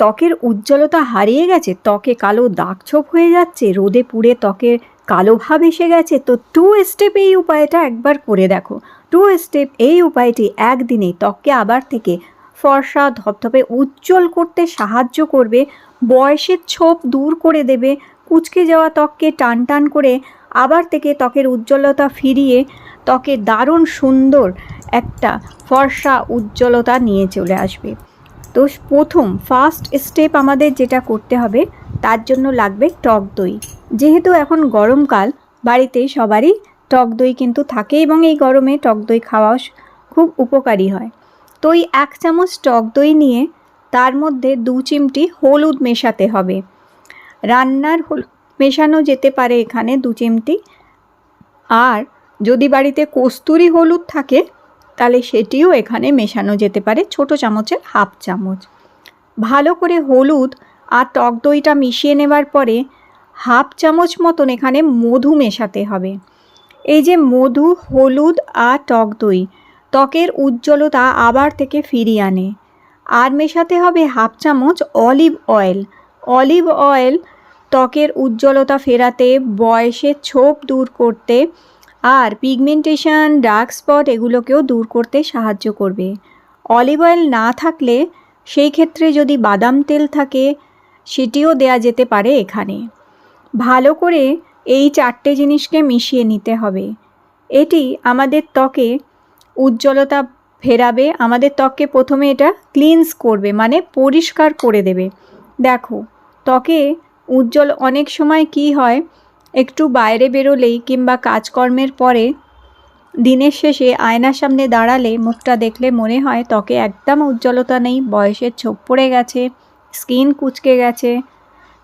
ত্বকের উজ্জ্বলতা হারিয়ে গেছে, ত্বকে কালো দাগ ছোপ হয়ে যাচ্ছে, রোদে পুড়ে ত্বকের কালো ভাব এসে গেছে। তো টু স্টেপ এই উপায়টা একবার করে দেখো। টু স্টেপ এই উপায়টি একদিনেই ত্বককে আবার থেকে ফর্সা, ধপধপে, উজ্জ্বল করতে সাহায্য করবে, বয়সের ছোপ দূর করে দেবে, কুচকে যাওয়া ত্বককে টান টান করে আবার থেকে ত্বকের উজ্জ্বলতা ফিরিয়ে ত্বকে দারুণ সুন্দর একটা ফর্সা উজ্জ্বলতা নিয়ে চলে আসবে। তো প্রথম ফার্স্ট স্টেপ আমাদের যেটা করতে হবে, তার জন্য লাগবে টক দই। যেহেতু এখন গরমকাল, বাড়িতে সবারই টক দই কিন্তু থাকে এবং এই গরমে টক দই খাওয়া খুব উপকারী হয়। তো এই এক চামচ টক দই নিয়ে তার মধ্যে দু চিমটি হলুদ মেশাতে হবে। রান্নার হলুদ মেশানো যেতে পারে এখানে দু চিমটি। আর যদি বাড়িতে কস্তুরি হলুদ থাকে তাহলে সেটিও এখানে মেশানো যেতে পারে ছোট চামচের হাফ চামচ। ভালো করে হলুদ আর টক দইটা মিশিয়ে নেবার পরে হাফ চামচ মতন এখানে মধু মেশাতে হবে। এই যে মধু, হলুদ আর টক দই, ত্বকের উজ্জ্বলতা আবার থেকে ফিরিয়ে আনে। আর মেশাতে হবে হাফ চামচ অলিভ অয়েল। অলিভ অয়েল ত্বকের উজ্জ্বলতা ফেরাতে, বয়সের ছোপ দূর করতে আর পিগমেন্টেশন ডার্ক স্পট এগুলোকেও দূর করতে সাহায্য করবে। অলিভ অয়েল না থাকলে সেই ক্ষেত্রে যদি বাদাম তেল থাকে, সেটিও দেয়া যেতে পারে এখানে। ভালো করে এই চারটে জিনিসকে মিশিয়ে নিতে হবে। এটি আমাদের ত্বকে উজ্জ্বলতা ফেরাবে, আমাদের ত্বককে প্রথমে এটা ক্লিনস করবে মানে পরিষ্কার করে দেবে। দেখো, ত্বকে উজ্জ্বল অনেক সময় কি হয় একটু বাইরে বেরোলেই কিংবা কাজকর্মের পরে দিনের শেষে আয়নার সামনে দাঁড়ালে মুখটা দেখলে মনে হয় ত্বকে একদম উজ্জ্বলতা নেই, বয়সের ছোপ পড়ে গেছে, স্কিন কুচকে গেছে,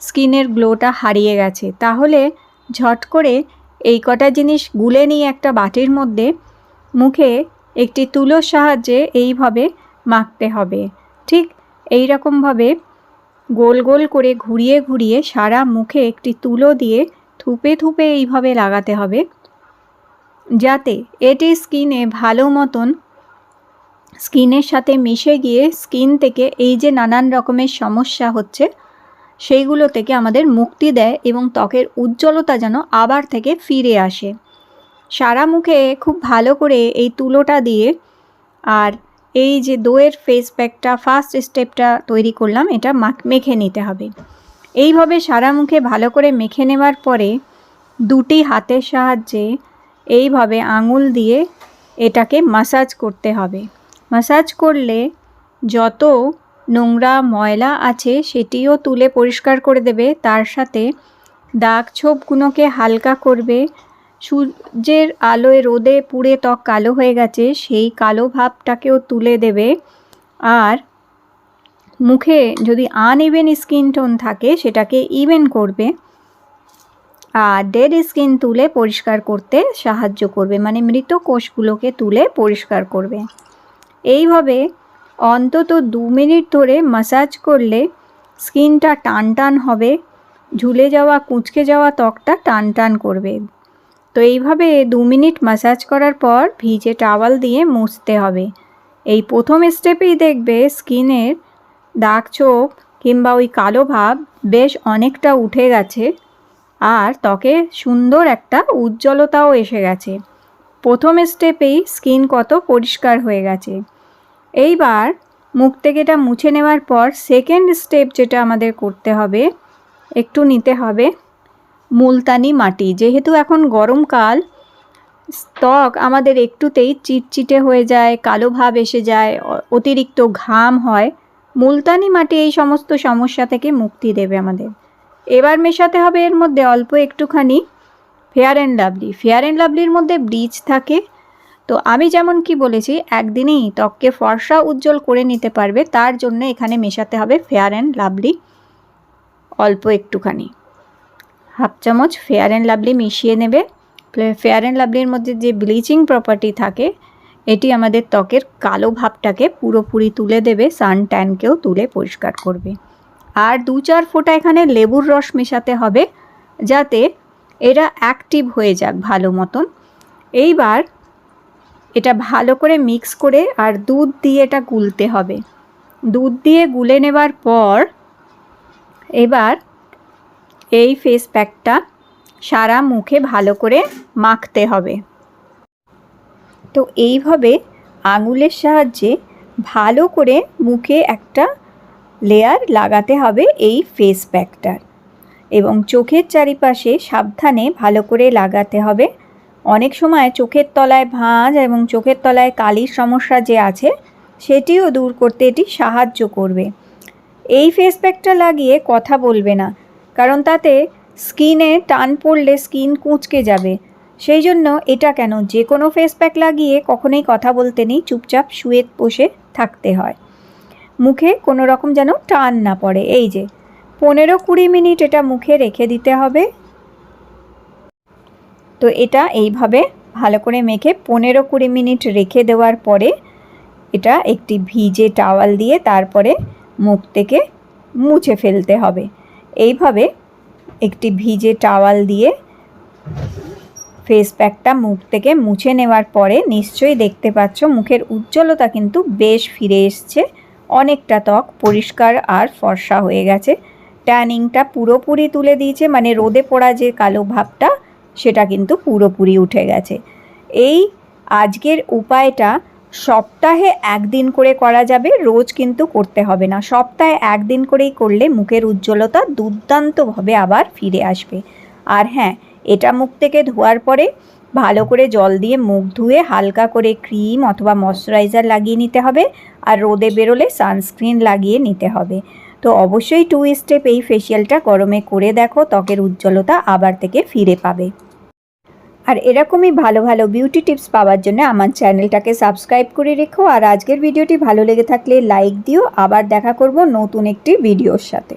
স্কিনের গ্লোটা হারিয়ে গেছে। তাহলে ঝট করে এই কটা জিনিস গুলে নিয়ে একটা বাটির মধ্যে, মুখে একটি তুলোর সাহায্যে এইভাবে মাখতে হবে। ঠিক এই রকমভাবে গোল গোল করে ঘুরিয়ে ঘুরিয়ে সারা মুখে একটি তুলো দিয়ে থুপে থুপে এইভাবে লাগাতে হবে। যাতে এটি স্কিনে ভালো মতন স্কিনের সাথে মিশে গিয়ে স্কিন থেকে এই যে নানান রকমের সমস্যা হচ্ছে, সেইগুলো থেকে আমাদের মুক্তি দেয় এবং ত্বকের উজ্জ্বলতা যেন আবার থেকে ফিরে আসে। সারা মুখে খুব ভালো করে এই তুলোটা দিয়ে আর এই যে দোয়ের ফেস প্যাকটা ফার্স্ট স্টেপটা তৈরি করলাম, এটা মেখে নিতে হবে। এইভাবে সারা মুখে ভালো করে মেখে নেবার পরে দুটি হাতের সাহায্যে এইভাবে আঙুল দিয়ে এটাকে মাসাজ করতে হবে। মাসাজ করলে যত নোংরা ময়লা আছে সেটিও তুলে পরিষ্কার করে দেবে, তার সাথে দাগ ছোপগুলোকে হালকা করবে। সূর্যের আলোয় রোদে পুড়ে ত্বক কালো হয়ে গেছে, সেই কালো ভাবটাকেও তুলে দেবে। আর মুখে যদি আনইভেন স্কিন টোন থাকে, সেটাকে ইভেন করবে। আর ডেড স্কিন তুলে পরিষ্কার করতে সাহায্য করবে। মানে মৃত কোষগুলোকে তুলে পরিষ্কার করবে। এইভাবে অন্তত দু মিনিট ধরে মাসাজ করলে স্কিনটা টান টান হবে। ঝুলে যাওয়া, কুঁচকে যাওয়া ত্বকটা টান টান করবে। তো এইভাবে দু মিনিট মাসাজ করার পর ভিজে টাওয়াল দিয়ে মুছতে হবে। এই প্রথম স্টেপেই দেখবে স্কিনের দাগ চোখ কিংবা ওই কালো ভাব বেশ অনেকটা উঠে গেছে। আর ত্বকে সুন্দর একটা উজ্জ্বলতাও এসে গেছে। প্রথম স্টেপেই স্কিন কত পরিষ্কার হয়ে গেছে। এইবার মুখ থেকে এটা মুছে নেওয়ার পর সেকেন্ড স্টেপ যেটা আমাদের করতে হবে, একটু নিতে হবে মুলতানি মাটি। যেহেতু এখন গরমকাল ত্বক আমাদের একটুতেই চিটচিটে হয়ে যায়, কালো ভাব এসে যায় অতিরিক্ত ঘাম হয়। মুলতানি মাটি এই সমস্ত সমস্যা থেকে মুক্তি দেবে আমাদের। এবার মেশাতে হবে এর মধ্যে অল্প একটুখানি Fair and Lovely Fair and লাভলির মধ্যে ব্লিচ থাকে। তো আমি যেমন কি বলেছি, একদিনেই ত্বককে ফর্সা উজ্জ্বল করে নিতে পারবে, তার জন্য এখানে মেশাতে হবে ফেয়ার অ্যান্ড লাভলি অল্প একটুখানি। হাফ চামচ ফেয়ার অ্যান্ড লাভলি মিশিয়ে নেবে। ফেয়ার অ্যান্ড লাভলির মধ্যে যে ব্লিচিং প্রপার্টি থাকে এটি আমাদের ত্বকের কালো ভাবটাকে পুরোপুরি তুলে দেবে, সান ট্যানকেও তুলে পরিষ্কার করবে। আর দু চার ফোঁটা এখানে লেবুর রস মেশাতে হবে, যাতে এরা অ্যাক্টিভ হয়ে যাক ভালো মতন। এইবার এটা ভালো করে মিক্স করে আর দুধ দিয়ে এটা গুলতে হবে। দুধ দিয়ে গুলে নেবার পর এবার এই ফেস প্যাকটা সারা মুখে ভালো করে মাখতে হবে। তো এইভাবে আঙুলের সাহায্যে ভালো করে মুখে একটা লেয়ার লাগাতে হবে এই ফেস প্যাকটার এবং চোখের চারিপাশে সাবধানে ভালো করে লাগাতে হবে। অনেক সময় চোখের তলায় ভাঁজ এবং চোখের তলায় কালির সমস্যা যে আছে, সেটিও দূর করতে এটি সাহায্য করবে। এই ফেস প্যাকটা লাগিয়ে কথা বলবে না, কারণ তাতে স্কিনে টান পড়লে স্কিন কুঁচকে যাবে। সেই জন্য এটা কেন? যে কোনো ফেস প্যাক লাগিয়ে কখনোই কথা বলতে নেই, চুপচাপ শুয়ে বসে থাকতে হয়। মুখে কোনো রকম যেন টান না পড়ে। এই যে, পনেরো কুড়ি মিনিট এটা মুখে রেখে দিতে হবে। তো এটা এইভাবে ভালো করে মেখে পনেরো কুড়ি মিনিট রেখে দেওয়ার পরে এটা একটি ভিজে টাওয়াল দিয়ে তারপরে মুখ থেকে মুছে ফেলতে হবে। এইভাবে একটি ভিজে টাওয়াল দিয়ে ফেস প্যাকটা মুখ থেকে মুছে নেওয়ার পরে নিশ্চয়ই দেখতে পাচ্ছ মুখের উজ্জ্বলতা কিন্তু বেশ ফিরে এসছে। অনেকটা ত্বক পরিষ্কার আর ফর্সা হয়ে গেছে। ট্যানিংটা পুরোপুরি তুলে দিয়েছে মানে রোদে পড়া যে কালো ভাবটা, সেটা কিন্তু পুরোপুরি উঠে গেছে। এই আজকের উপায়টা সপ্তাহে একদিন করে করা যাবে, রোজ কিন্তু করতে হবে না। সপ্তাহে একদিন করেই করলে মুখের উজ্জ্বলতা দুর্দান্তভাবে আবার ফিরে আসবে। আর হ্যাঁ এটা মুখ থেকে ধোয়ার পরে ভালো করে জল দিয়ে মুখ ধুয়ে হালকা করে ক্রিম অথবা ময়শ্চারাইজার লাগিয়ে নিতে হবে আর রোদে বেরোলে সানস্ক্রিন লাগিয়ে নিতে হবে। তো অবশ্যই টু স্টেপ এই ফেসিয়ালটা গরমে করে দেখো, ত্বকের উজ্জ্বলতা আবার থেকে ফিরে পাবে। আর এরকমই ভালো ভালো বিউটি টিপস পাওয়ার জন্য আমার চ্যানেলটাকে সাবস্ক্রাইব করে রেখো। আর আজকের ভিডিওটি ভালো লেগে থাকলে লাইক দিও। আবার দেখা করব নতুন একটি ভিডিওর সাথে।